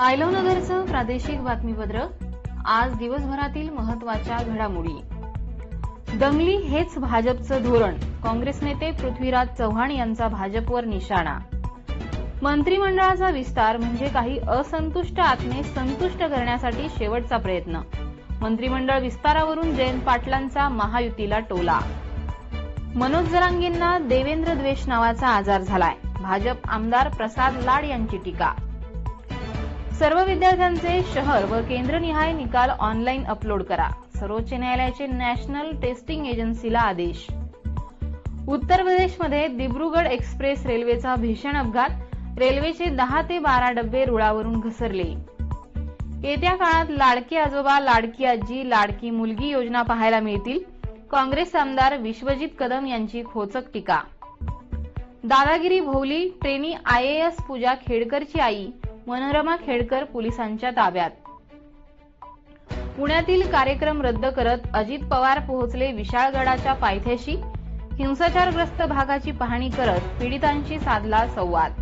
आयलवनगरचं प्रादेशिक बातमीपत्र आज दिवसभरातील महत्त्वाच्या घडामोडी. दंगली हेच भाजपचं धोरण काँग्रेस नेते पृथ्वीराज चव्हाण यांचा भाजपवर निशाणा. मंत्रिमंडळाचा विस्तार म्हणजे काही असंतुष्ट आत्मे संतुष्ट करण्यासाठी शेवटचा प्रयत्न. मंत्रिमंडळ विस्तारावरून जयंत पाटलांचा महायुतीला टोला. मनोज जरांगेंना देवेंद्र द्वेष नावाचा आजार झालाय. भाजप आमदार प्रसाद लाड यांची टीका. सर्व विद्यार्थ्यांचे शहर व केंद्रनिहाय निकाल ऑनलाईन अपलोड करा. सर्वोच्च न्यायालयाचे नॅशनल टेस्टिंग एजन्सीला आदेश. उत्तर प्रदेशमध्ये दिब्रुगड एक्सप्रेस रेल्वेचा भीषण अपघात. रेल्वेचे दहा ते बारा डबे रुळावरून घसरले. येत्या काळात लाडके आजोबा लाडकी आजी लाडकी मुलगी योजना पाहायला मिळतील. काँग्रेस आमदार विश्वजित कदम यांची खोचक टीका. दादागिरी भोवली ट्रेनी आयएएस पूजा खेडकरची आई. मनोरमा खेडकर पोलिसांच्या ताब्यात. पुण्यातील कार्यक्रम रद्द करत अजित पवार पोहोचले विशाळगडाच्या पायथ्याशी. हिंसाचारग्रस्त भागाची पाहणी करत पीडितांशी साधला संवाद.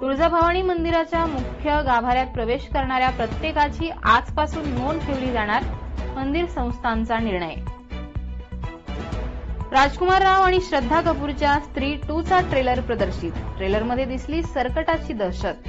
तुळजाभवानी मंदिराच्या मुख्य गाभाऱ्यात प्रवेश करणाऱ्या प्रत्येकाची आजपासून नोंद ठेवली जाणार मंदिर संस्थांचा निर्णय. राजकुमार राव आणि श्रद्धा कपूरच्या स्त्री टू चा ट्रेलर प्रदर्शित. ट्रेलरमध्ये दिसली सरकटाची दहशत.